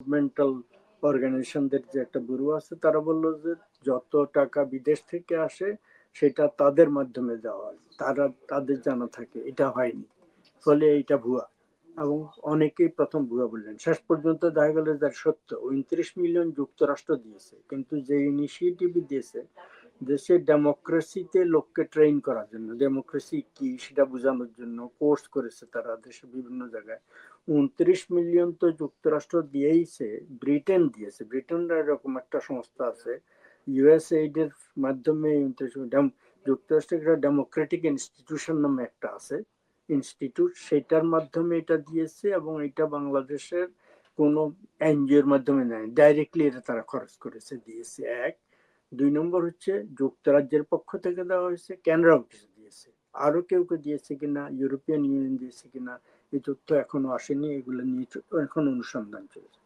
Governmental অর্গানাইজেশনদের যে একটা bureau আছে, তারা বলল যে যত টাকা বিদেশ থেকে আসে, সেটা তাদের মাধ্যমে দেওয়া তারা, তাদের জানা থাকে, এটা হয়নি। ফলে এটা ভুয়া। এবং অনেকেই প্রথম ভুয়া বললেন। শেষ পর্যন্ত দেখা গেল যার সত্য। উনত্রিশ মিলিয়ন যুক্তরাষ্ট্র দিয়েছে। কিন্তু যে ইনিশিয়েটিভ দিয়েছে দেশে ডেমোক্রেসিতে লোককে ট্রেন করার জন্য। ডেমোক্রেসি কি সেটা বোঝানোর জন্য কোর্স করেছে তারা দেশে বিভিন্ন জায়গায়। উনত্রিশ মিলিয়ন তো যুক্তরাষ্ট্র দিয়েইছে ব্রিটেন দিয়েছে। ব্রিটেনের এরকম একটা সংস্থা আছে ইউএস এইডের মাধ্যমে 29 যুক্তরাষ্ট্রের একটা ডেমোক্রেটিক ইনস্টিটিউশন নামে একটা আছে। ইনস্টিটিউট সেটার মাধ্যমে এটা দিয়েছে এবং এটা বাংলাদেশের কোনো এনজিওর মাধ্যমে নেয়। ডাইরেক্টলি এটা তারা খরচ করেছে, দিয়েছে। এক দুই নম্বর হচ্ছে যুক্তরাজ্যের পক্ষ থেকে দেওয়া হয়েছে ক্যানাডাও কিছু দিয়েছে। আরও কেউ কেউ দিয়েছে কিনা ইউরোপিয়ান ইউনিয়ন দিয়েছে কিনা, এই তথ্য এখনও আসেনি, এগুলো নিয়ে এখন অনুসন্ধান চলছে।